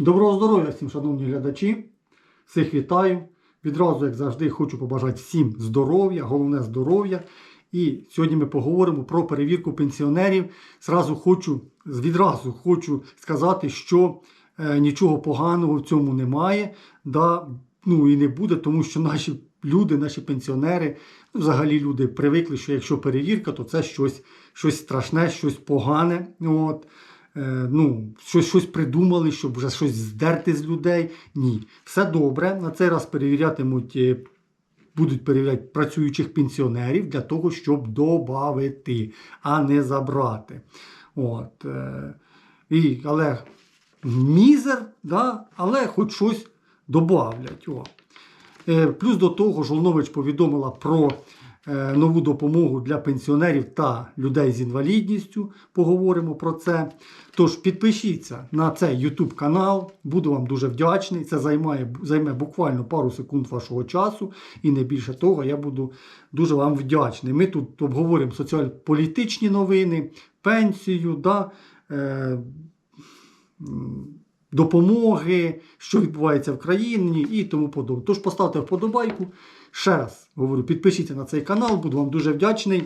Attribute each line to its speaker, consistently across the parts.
Speaker 1: Доброго здоров'я всім, шановні глядачі. Всіх вітаю. Відразу, як завжди, хочу побажати всім здоров'я, головне здоров'я. І сьогодні ми поговоримо про перевірку пенсіонерів. Зразу хочу, відразу хочу сказати, що е, нічого поганого в цьому немає. Да, ну і не буде, тому що наші люди, наші пенсіонери, ну, взагалі люди привикли, що якщо перевірка, то це щось, щось страшне, щось погане. От. Е, ну, щось, щось придумали, щоб вже щось здерти з людей. Ні, все добре. На цей раз перевірятимуть, е, будуть перевіряти працюючих пенсіонерів для того, щоб додати, а не забрати. От, е, і, але мізер, да, але хоч щось додавлять. О. Плюс до того, Жолнович повідомила про нову допомогу для пенсіонерів та людей з інвалідністю. Поговоримо про це. Тож підпишіться на цей YouTube канал, буду вам дуже вдячний. Це займає, займе буквально пару секунд вашого часу, і не більше того, я буду дуже вам вдячний. Ми тут обговоримо соціально-політичні новини, пенсію. да, е, допомоги, що відбувається в країні і тому подобне. Тож поставте вподобайку. Ще раз говорю, підпишіться на цей канал, буду вам дуже вдячний.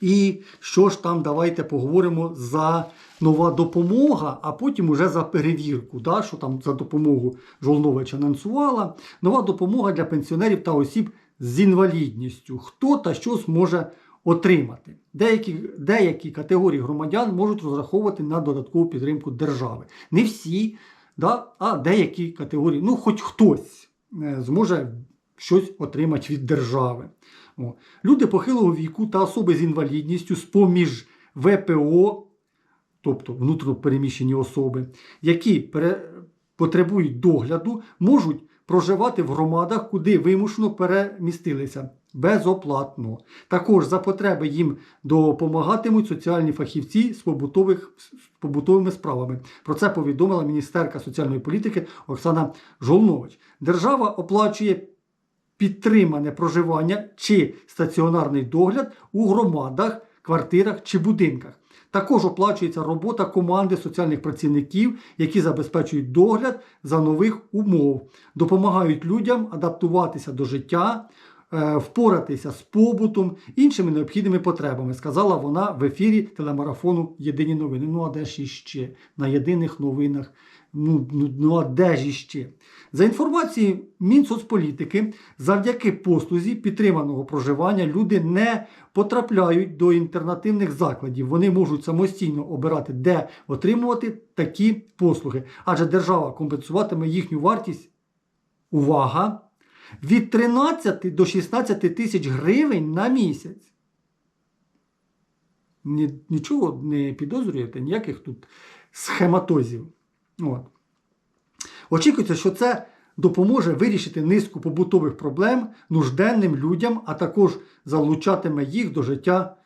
Speaker 1: І що ж там, давайте поговоримо за нова допомога, а потім уже за перевірку, да, що там за допомогу Жолнович анонсувала. Нова допомога для пенсіонерів та осіб з інвалідністю. Хто та що зможе отримати. Деякі, деякі категорії громадян можуть розраховувати на додаткову підтримку держави. Не всі, да, а деякі категорії, ну хоч хтось е, зможе щось отримати від держави. О. Люди похилого віку та особи з інвалідністю з-поміж ВПО, тобто внутрішньопереміщені особи, які пере... потребують догляду, можуть проживати в громадах, куди вимушено перемістилися безоплатно. Також за потреби їм допомагатимуть соціальні фахівці з, побутових, з побутовими справами. Про це повідомила міністерка соціальної політики Оксана Жолнович. Держава оплачує підтримане проживання чи стаціонарний догляд у громадах, квартирах чи будинках. Також оплачується робота команди соціальних працівників, які забезпечують догляд за нових умов, допомагають людям адаптуватися до життя, е, впоратися з побутом, іншими необхідними потребами, сказала вона в ефірі телемарафону Єдині новини. Ну а де ж іще? На єдиних новинах. Ну, ну, ну а де ж іще? За інформацією Мінсоцполітики, завдяки послузі підтриманого проживання люди не потрапляють до інтернативних закладів. Вони можуть самостійно обирати, де отримувати такі послуги, адже держава компенсуватиме їхню вартість. Увага! Від 13 до 16 тисяч гривень на місяць. Ні- Нічого не підозрюєте, ніяких тут схематозів. От. Очікується, що це допоможе вирішити низку побутових проблем нужденним людям, а також залучатиме їх до життя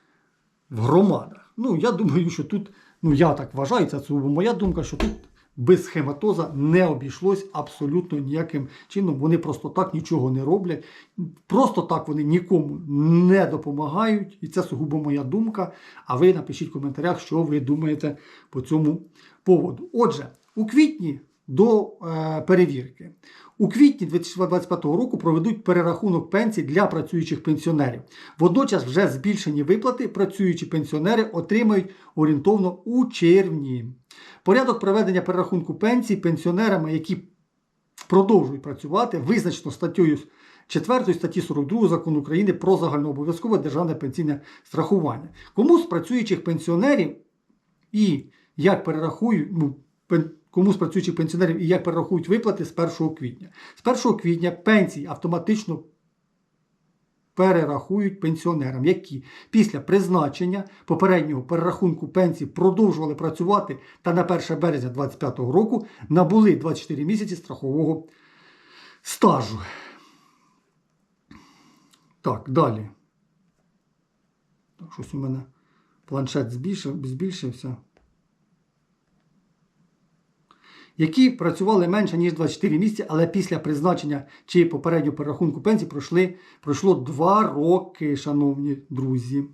Speaker 1: в громадах. Ну, я думаю, що тут, ну я так вважаю, це моя думка, що тут без схематоза не обійшлось абсолютно ніяким чином. Вони просто так нічого не роблять. Просто так вони нікому не допомагають. І це сугубо моя думка. А ви напишіть в коментарях, що ви думаєте по цьому поводу. Отже, у квітні до е, перевірки. У квітні 2025 року проведуть перерахунок пенсій для працюючих пенсіонерів. Водночас вже збільшені виплати працюючі пенсіонери отримають орієнтовно у червні. Порядок проведення перерахунку пенсій пенсіонерами, які продовжують працювати, визначено статтею 4 статті 42 закону України про загальнообов'язкове державне пенсійне страхування. Кому з працюючих пенсіонерів і як перерахують, ну, кому з працюючих пенсіонерів і як перерахують виплати з 1 квітня. З 1 квітня пенсії автоматично перерахують пенсіонерам, які після призначення попереднього перерахунку пенсій продовжували працювати та на 1 березня 2025 року набули 24 місяці страхового стажу. Так, далі. Щось у мене планшет збільшився. Які працювали менше, ніж 24 місяці, але після призначення чи попереднього перерахунку пенсії пройшли, пройшло 2 роки, шановні друзі.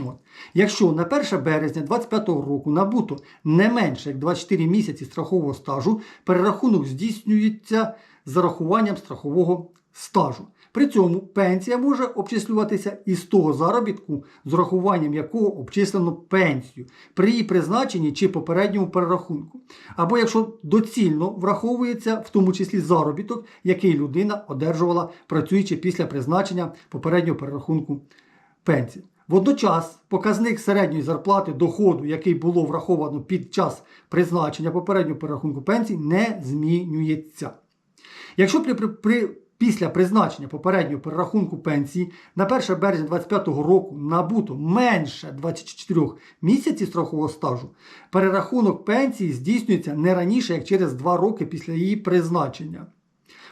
Speaker 1: От. Якщо на 1 березня 2025 року набуто не менше як 24 місяці страхового стажу, перерахунок здійснюється зарахуванням страхового стажу. При цьому пенсія може обчислюватися із того заробітку, з урахуванням якого обчислено пенсію при її призначенні чи попередньому перерахунку. Або якщо доцільно враховується в тому числі заробіток, який людина одержувала, працюючи після призначення попереднього перерахунку пенсії. Водночас показник середньої зарплати доходу, який було враховано під час призначення попереднього перерахунку пенсії, не змінюється. Якщо при, при, після призначення попереднього перерахунку пенсії на 1 березня 2025 року набуто менше 24 місяців страхового стажу, перерахунок пенсії здійснюється не раніше, як через 2 роки після її призначення.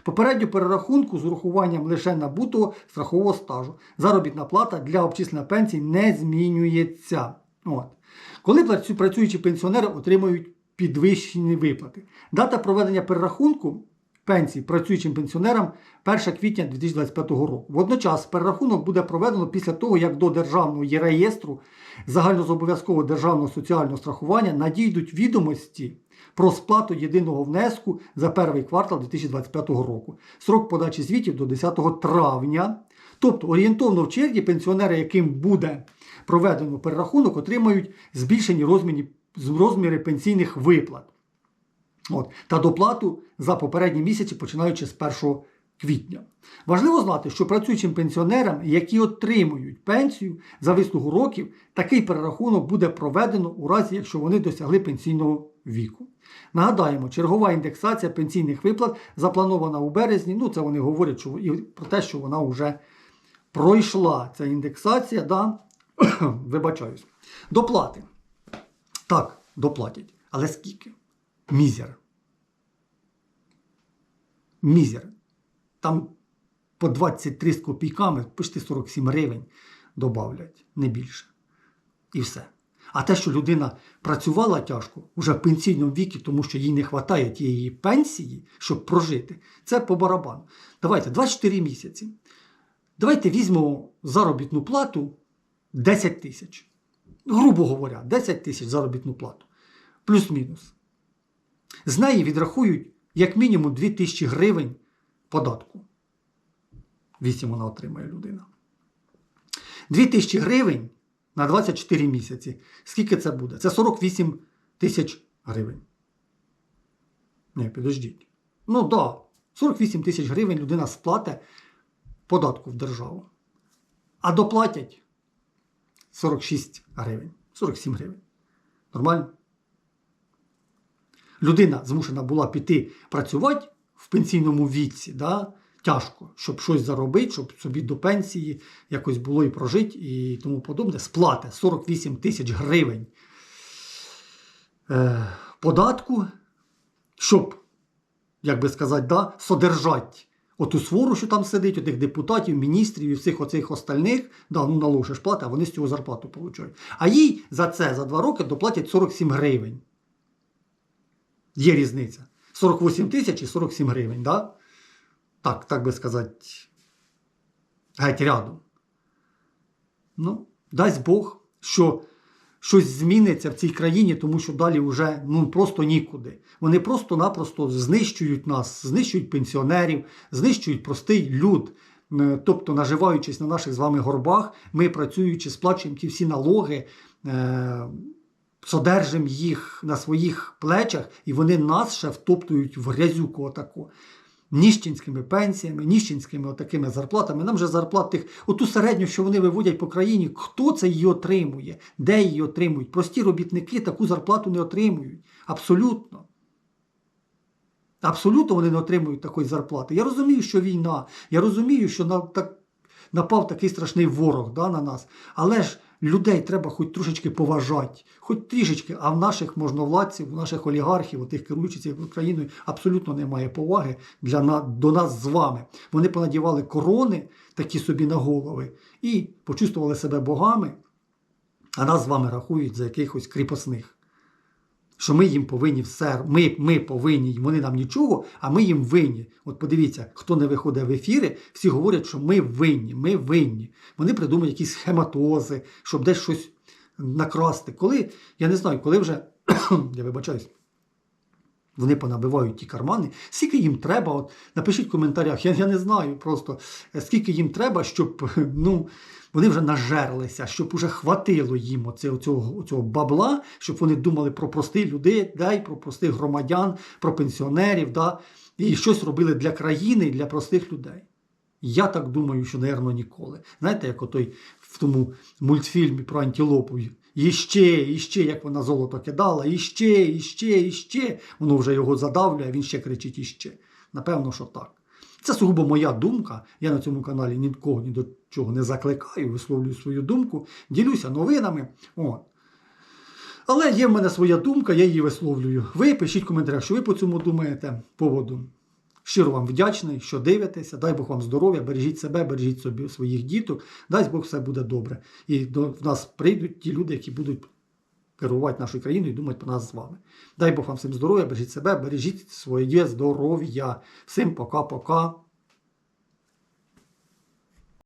Speaker 1: Попередню перерахунку з урахуванням лише набутого страхового стажу. Заробітна плата для обчислення пенсії не змінюється. От. Коли працюючі пенсіонери отримують підвищені виплати. Дата проведення перерахунку пенсій працюючим пенсіонерам 1 квітня 2025 року. Водночас перерахунок буде проведено після того, як до державного реєстру загальнозобов'язкового державного соціального страхування надійдуть відомості про сплату єдиного внеску за перший квартал 2025 року. Срок подачі звітів до 10 травня. Тобто орієнтовно в червні пенсіонери, яким буде проведено перерахунок, отримають збільшені розміри пенсійних виплат. От, та доплату за попередні місяці, починаючи з 1 квітня. Важливо знати, що працюючим пенсіонерам, які отримують пенсію за вислугу років, такий перерахунок буде проведено у разі, якщо вони досягли пенсійного віку. Нагадаємо, чергова індексація пенсійних виплат запланована у березні. Ну, це вони говорять що, і про те, що вона вже пройшла. Ця індексація, да? вибачаюсь. Доплати. Так, доплатять. Але скільки? Мізер. Мізер. Там по 23 з копійками, почти 47 гривень добавлять, не більше. І все. А те, що людина працювала тяжко вже в пенсійному віці, тому що їй не вистачає тієї пенсії, щоб прожити, це по барабану. Давайте 24 місяці. Давайте візьмемо заробітну плату 10 тисяч. Грубо говоря, 10 тисяч заробітну плату. Плюс-мінус. З неї відрахують як мінімум 2 тисячі гривень податку. 8 вона отримає людина. 2 тисячі гривень на 24 місяці. Скільки це буде? Це 48 тисяч гривень. Ні, підождіть. Ну да, 48 тисяч гривень людина сплатить податку в державу. А доплатять 46 гривень. 47 гривень. Нормально? Людина змушена була піти працювати в пенсійному віці, да? тяжко, щоб щось заробити, щоб собі до пенсії якось було і прожити, і тому подобне. Сплати 48 тисяч гривень е, податку, щоб, як би сказати, да, содержати оту свору, що там сидить, отих депутатів, міністрів і всіх оцих остальних, да, ну налогиш плати, а вони з цього зарплату получають. А їй за це за два роки доплатять 47 гривень. Є різниця. 48 тисяч і 47 гривень, да? так, так би сказати, геть рядом. Ну, дасть Бог, що щось зміниться в цій країні, тому що далі вже ну, просто нікуди. Вони просто-напросто знищують нас, знищують пенсіонерів, знищують простий люд. Тобто, наживаючись на наших з вами горбах, ми працюючи, сплачуємо ті всі налоги, е- содержимо їх на своїх плечах, і вони нас ще втоптують в грязюку отаку. Ніщенськими пенсіями, ніщенськими отакими зарплатами. Нам же зарплат тих, оту середню, що вони виводять по країні, хто це її отримує, де її отримують. Прості робітники таку зарплату не отримують. Абсолютно. Абсолютно вони не отримують такої зарплати. Я розумію, що війна, я розумію, що на, так, напав такий страшний ворог да, на нас. Але ж людей треба хоч трошечки поважати, хоч трішечки, а в наших можновладців, в наших олігархів, тих керуючих цією країною, абсолютно немає поваги для до нас з вами. Вони понадівали корони такі собі на голови і почувствували себе богами, а нас з вами рахують за якихось кріпосних. Що ми їм повинні все, ми, ми повинні, вони нам нічого, а ми їм винні. От подивіться, хто не виходить в ефіри, всі говорять, що ми винні, ми винні. Вони придумують якісь схематози, щоб десь щось накрасти. Коли, я не знаю, коли вже, я вибачаюсь, вони понабивають ті кармани, скільки їм треба, от напишіть в коментарях, я, я не знаю просто, е, скільки їм треба, щоб ну, вони вже нажерлися, щоб уже хватило їм оце, оцього, оцього бабла, щоб вони думали про простих людей, да, і про простих громадян, про пенсіонерів, да, і щось робили для країни і для простих людей. Я так думаю, що, напевно, ніколи. Знаєте, як отой в тому мультфільмі про антилопу. Іще, іще, як вона золото кидала, іще, іще, іще. Воно вже його задавлює, він ще кричить іще. Напевно, що так. Це сугубо моя думка. Я на цьому каналі нікого ні до чого не закликаю, висловлюю свою думку, ділюся новинами. От. Але є в мене своя думка, я її висловлюю. Ви пишіть в коментарях, що ви по цьому думаєте поводу. Щиро вам вдячний, що дивитеся. Дай Бог вам здоров'я, бережіть себе, бережіть собі своїх діток. Дай Бог все буде добре. І до нас прийдуть ті люди, які будуть керувати нашою країною і думати про нас з вами. Дай Бог вам всім здоров'я, бережіть себе, бережіть своє здоров'я. Всім пока-пока.